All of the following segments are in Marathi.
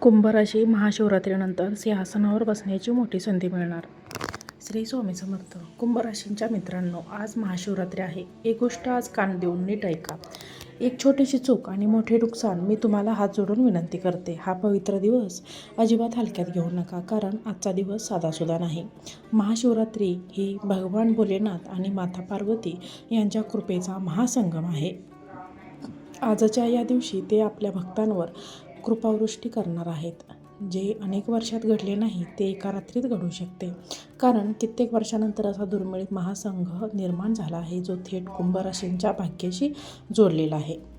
कुंभराशी महाशिवरात्रीनंतर सिंहासनावर बसण्याची मोठी संधी मिळणार. श्री स्वामी समर्थ कुंभराशींच्या मित्रांनो आज महाशिवरात्री आहे. एक गोष्ट आज कान देऊन नीट ऐका. एक छोटीशी चूक आणि मोठे नुकसान मी तुम्हाला हात जोडून विनंती करते. हा पवित्र दिवस अजिबात हलक्यात घेऊ नका कारण आजचा दिवस साधासुद्धा नाही. महाशिवरात्री ही भगवान भोलेनाथ आणि माता पार्वती यांच्या कृपेचा महासंगम आहे. आजच्या या दिवशी ते आपल्या भक्तांवर कृपावृष्टी करणार आहेत. जे अनेक वर्षात घडले नाही ते एका रात्रीत घडू शकते. कारण कित्येक वर्षानंतर असा दुर्मिळ महासंघ निर्माण झाला आहे जो थेट कुंभराशींच्या भाग्याशी जोडलेला आहे.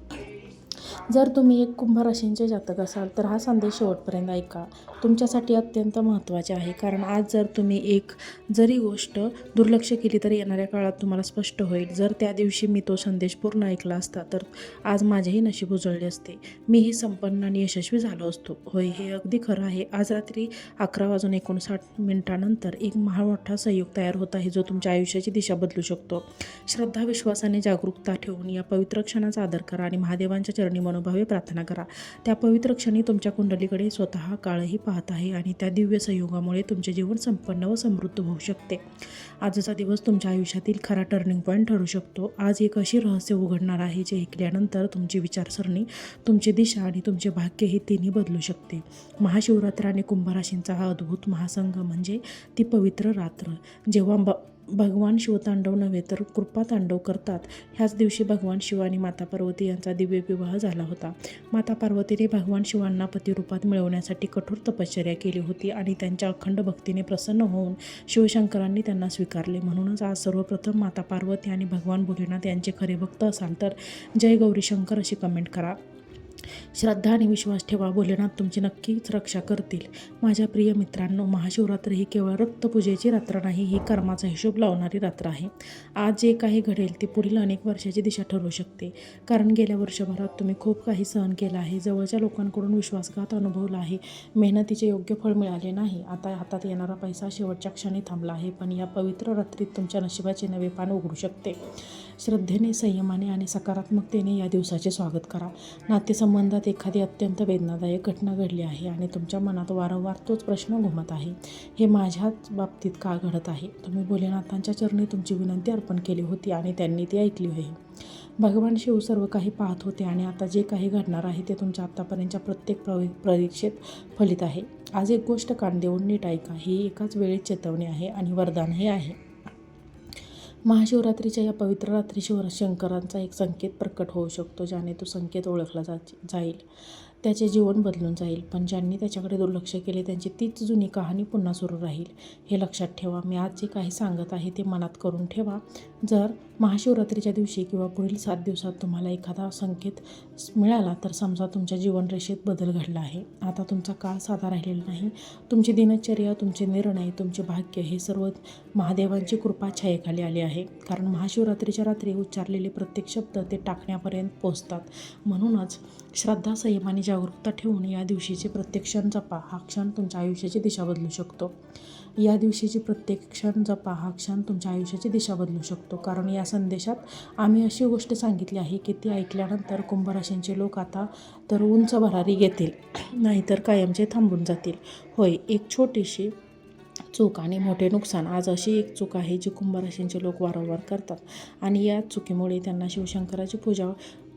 जर तुम्ही एक कुंभराशींचे जातक असाल तर हा संदेश शेवटपर्यंत ऐका. तुमच्यासाठी अत्यंत महत्त्वाचे आहे. कारण आज जर तुम्ही एक जरी गोष्ट दुर्लक्ष केली तर येणाऱ्या काळात तुम्हाला स्पष्ट होईल. जर त्या दिवशी मी तो संदेश पूर्ण ऐकला असता तर आज माझेही नशीब उजळले असते. मीही संपन्न आणि यशस्वी झालो असतो. होय हे अगदी खरं आहे. आज रात्री अकरा वाजून एकोणसाठ मिनिटानंतर एक महामोठा संयोग तयार होत आहे जो तुमच्या आयुष्याची दिशा बदलू शकतो. श्रद्धा विश्वासाने जागरूकता ठेवून या पवित्र क्षणाचा आदर करा आणि महादेवांच्या चरणी म्हणून मनोभावे प्रार्थना करा. त्या पवित्र क्षणी तुमच्या कुंडलीकडे स्वतः काळही पाहत आहे आणि त्या दिव्य संयोगामुळे तुमचे जीवन संपन्न व समृद्ध होऊ शकते. आजचा दिवस तुमच्या आयुष्यातील खरा टर्निंग पॉईंट ठरू शकतो. आज एक अशी रहस्य उघडणार आहे जे ऐकल्यानंतर तुमची विचारसरणी तुमची दिशा आणि तुमचे भाग्य हे तिन्ही बदलू शकते. महाशिवरात्र आणि कुंभराशींचा हा अद्भुत महासंघ म्हणजे ती पवित्र रात्र. जेव्हा ब भगवान शिवतांडव नव्हे तर कृपा तांडव करतात. ह्याच दिवशी भगवान शिव आणि माता पार्वती यांचा दिव्य विवाह झाला होता. माता पार्वतीने भगवान शिवांना पतिरूपात मिळवण्यासाठी कठोर तपश्चर्या केली होती आणि त्यांच्या अखंड भक्तीने प्रसन्न होऊन शिवशंकरांनी त्यांना स्वीकारले. म्हणूनच आज सर्वप्रथम माता पार्वती आणि भगवान भोलेनाथ यांचे खरे भक्त असाल तर जय गौरी शंकर अशी कमेंट करा. श्रद्धा आणि विश्वास ठेवा भोलेनाथ तुमची नक्कीच रक्षा करतील. माझ्या प्रिय मित्रांनो महाशिवरात्र ही केवळ रक्तपूजेची रात्र नाही ही कर्माचा हिशोब लावणारी रात्र आहे. आज जे काही घडेल ते पुढील अनेक वर्षाची दिशा ठरू शकते. कारण गेल्या वर्षभरात तुम्ही खूप काही सहन केलं आहे जवळच्या लोकांकडून विश्वासघात अनुभवला आहे मेहनतीचे योग्य फळ मिळाले नाही. आता हातात येणारा पैसा शेवटच्या क्षणी थांबला आहे पण या पवित्र रात्रीत तुमच्या नशिबाचे नवे पान उघडू शकते. श्रद्धेने संयमाने आणि सकारात्मकतेने या दिवसाचे स्वागत करा. नातेसंबंधात एखादी अत्यंत वेदनादायक घटना घडली आहे आणि तुमच्या मनात वारंवार तोच प्रश्न घुमत आहे हे माझ्याच बाबतीत का घडत आहे? तुम्ही भोलेनाथांच्या चरणी तुमची विनंती अर्पण केली होती आणि त्यांनी ती ऐकली आहे भगवान शिव सर्व काही पाहत होते आणि आता जे काही घडणार आहे ते तुमच्या आत्तापर्यंतच्या प्रत्येक प्रवे परीक्षेत फलित आहे. आज एक गोष्ट कान देऊन नीट ऐका ही एकाच वेळी चेतवणी आहे आणि वरदानही आहे. महाशिवरात्रीच्या या पवित्र रात्री शिवशंकरांचा एक संकेत प्रकट होऊ शकतो ज्याने तो संकेत ओळखला जा जाईल. त्याचे जीवन बदलून जाईल. पण ज्यांनी त्याच्याकडे दुर्लक्ष केले त्यांची तीच जुनी कहाणी पुन्हा सुरू राहील. हे लक्षात ठेवा. मी आज जे काही सांगत आहे ते मनात करून ठेवा. जर महाशिवरात्रीच्या दिवशी किंवा पुढील सात दिवसात तुम्हाला एखादा संकेत मिळाला तर समजा तुमच्या जीवनरेषेत बदल घडला आहे. आता तुमचा काळ साधा राहिलेला नाही. तुमची दिनचर्या तुमचे निर्णय तुमचे भाग्य हे सर्व महादेवांची कृपा छायेखाली आली आहे. कारण महाशिवरात्रीच्या रात्री उच्चारलेले प्रत्येक शब्द ते टाकण्यापर्यंत पोचतात म्हणूनच श्रद्धा संयमाने जागरूकता ठेवून या दिवशीचे प्रत्येक क्षण जपा. हा क्षण तुमच्या आयुष्याची दिशा बदलू शकतो. या दिवशीची प्रत्येक क्षण जपा. हा क्षण तुमच्या आयुष्याची दिशा बदलू शकतो. कारण या संदेशात आम्ही अशी गोष्ट सांगितली आहे की ती ऐकल्यानंतर कुंभराशींचे लोक आता तर उंच भरारी घेतील. नाहीतर कायमचे थांबून जातील. होय एक छोटीशी चूक आणि मोठे नुकसान. आज अशी एक चूक आहे जी कुंभराशींचे लोक वारंवार करतात. आणि या चुकीमुळे त्यांना शिवशंकराची पूजा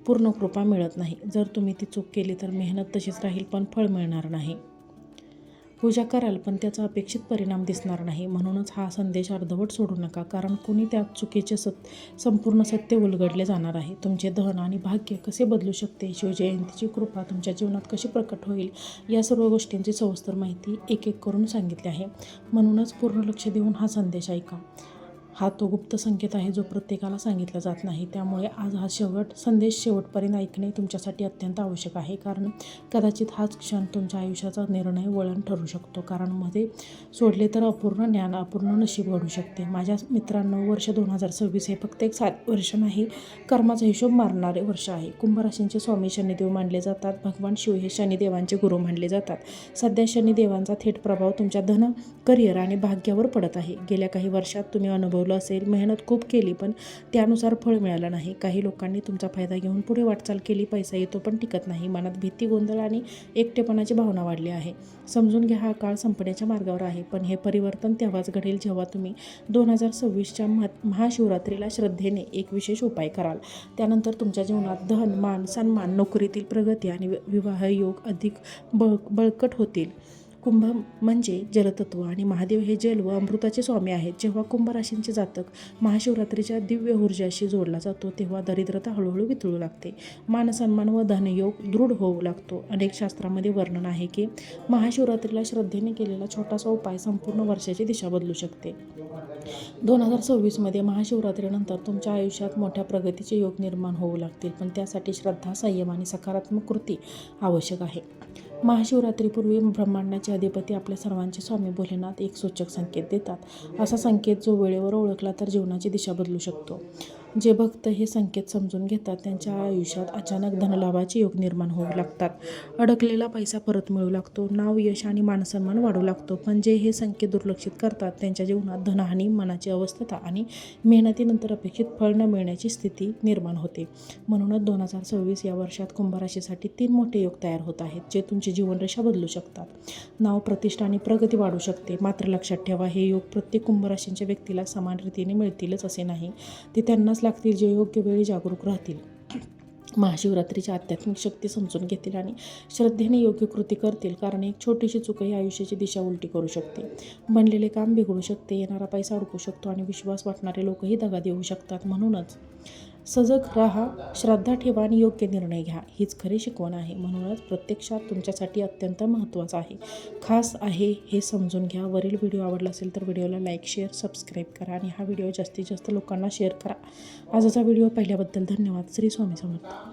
पूर्ण कृपा मिळत नाही. जर तुम्ही ती चूक केली तर मेहनत तशीच राहील पण फळ मिळणार नाही. पूजा कराल पण त्याचा अपेक्षित परिणाम दिसणार नाही. म्हणूनच हा संदेश अर्धवट सोडू नका कारण कुणी त्या चुकीचे सत संपूर्ण सत्य उलगडले जाणार आहे. तुमचे धन आणि भाग्य कसे बदलू शकते? शिवजयंतीची कृपा तुमच्या जीवनात कशी प्रकट होईल? या सर्व गोष्टींची सविस्तर माहिती एक एक करून सांगितली आहे. म्हणूनच पूर्ण लक्ष देऊन हा संदेश ऐका. हा तो गुप्त संकेत आहे जो प्रत्येकाला सांगितला जात नाही. त्यामुळे आज हा शेवट संदेश शेवटपर्यंत ऐकणे तुमच्यासाठी अत्यंत आवश्यक आहे. कारण कदाचित हाच क्षण तुमच्या आयुष्याचा निर्णय वळण ठरू शकतो. कारण मध्ये सोडले तर अपूर्ण ज्ञान अपूर्ण नशीब घडू शकते. माझ्या मित्रांनो वर्ष दोन हजार सव्वीस हे फक्त एक सात वर्ष नाही कर्माचा हिशोब मारणारे वर्ष आहे. कुंभराशींचे स्वामी शनिदेव मानले जातात. भगवान शिव हे शनिदेवांचे गुरु मानले जातात. सध्या शनिदेवांचा थेट प्रभाव तुमच्या धन करिअर आणि भाग्यावर पडत आहे. गेल्या काही वर्षात तुम्ही अनुभवलं ठरवलं असेल मेहनत खूप केली पण त्यानुसार फळ मिळालं नाही. काही लोकांनी तुमचा फायदा घेऊन पुढे वाटचाल केली पैसा येतो पण टिकत नाही. मनात भीती गोंधळ आणि एकटेपणाची भावना वाढली आहे. समजून घ्या हा काळ संपण्याच्या मार्गावर आहे पण हे परिवर्तन तेव्हाच घडेल जेव्हा तुम्ही दोन हजार सव्वीसच्या महा महाशिवरात्रीला श्रद्धेने एक विशेष उपाय कराल. त्यानंतर तुमच्या जीवनात धन मान सन्मान नोकरीतील प्रगती आणि वि- विवाह योग अधिक बळ बळकट होतील. कुंभ म्हणजे जलतत्व आणि महादेव हे जल व अमृताचे स्वामी आहेत. जेव्हा कुंभ राशींचे जातक महाशिवरात्रीच्या दिव्य ऊर्जाशी जोडला जातो तेव्हा दरिद्रता हळूहळू वितळू लागते. मानसन्मान व धनयोग दृढ होऊ लागतो. अनेक शास्त्रामध्ये वर्णन आहे की महाशिवरात्रीला श्रद्धेने केलेला छोटासा उपाय संपूर्ण वर्षाची दिशा बदलू शकते. दोन हजार सव्वीसमध्ये महाशिवरात्रीनंतर तुमच्या आयुष्यात मोठ्या प्रगतीचे योग निर्माण होऊ लागतील पण त्यासाठी श्रद्धा संयम आणि सकारात्मक कृती आवश्यक आहे. महाशिवरात्रीपूर्वी ब्रह्मांडाचे अधिपती आपल्या सर्वांचे स्वामी भोलेनाथ एक सूचक संकेत देतात. असा संकेत जो वेळेवर ओळखला तर जीवनाची दिशा बदलू शकतो. जे भक्त हे संकेत समजून घेतात त्यांच्या आयुष्यात अचानक धनलाभाचे योग निर्माण होऊ लागतात. अडकलेला पैसा परत मिळू लागतो नाव यश आणि मानसन्मान वाढू लागतो. पण जे हे संकेत दुर्लक्षित करतात त्यांच्या जीवनात धनहानी मनाची अवस्थता आणि मेहनतीनंतर अपेक्षित फळ न मिळण्याची स्थिती निर्माण होते. म्हणूनच दोन हजार सव्वीस या वर्षात कुंभराशीसाठी तीन मोठे योग तयार होत आहेत जे तुमची जीवनरेषा बदलू शकतात. नाव प्रतिष्ठा आणि प्रगती वाढू शकते. मात्र लक्षात ठेवा हे योग प्रत्येक कुंभराशींच्या व्यक्तीला समान रीतीने मिळतीलच असे नाही. ते त्यांनाच लागतील जे योग्य वेळी जागरूक राहतील. महाशिवरात्रीची आध्यात्मिक शक्ती समजून घेतील आणि श्रद्धेने योग्य कृती करतील कारण एक छोटीशी चुकही आयुष्याची दिशा उलटी करू शकते. बनलेले काम बिघडू शकते येणारा पैसा अडकू शकतो आणि विश्वास वाटणारे लोकही दगा देऊ शकतात म्हणूनच सजग राहा श्रद्धा ठेवा आणि योग्य निर्णय घ्या. हीच खरी शिकवण आहे. म्हणूनच प्रत्यक्षात तुमच्यासाठी अत्यंत महत्त्वाचं आहे. खास आहे हे समजून घ्या. वरील व्हिडिओ आवडला असेल तर व्हिडिओला लाईक शेअर सबस्क्राईब करा आणि हा व्हिडिओ जास्तीत जास्त लोकांना शेअर करा. आजचा व्हिडिओ पाहिल्याबद्दल धन्यवाद. श्री स्वामी समर्थ.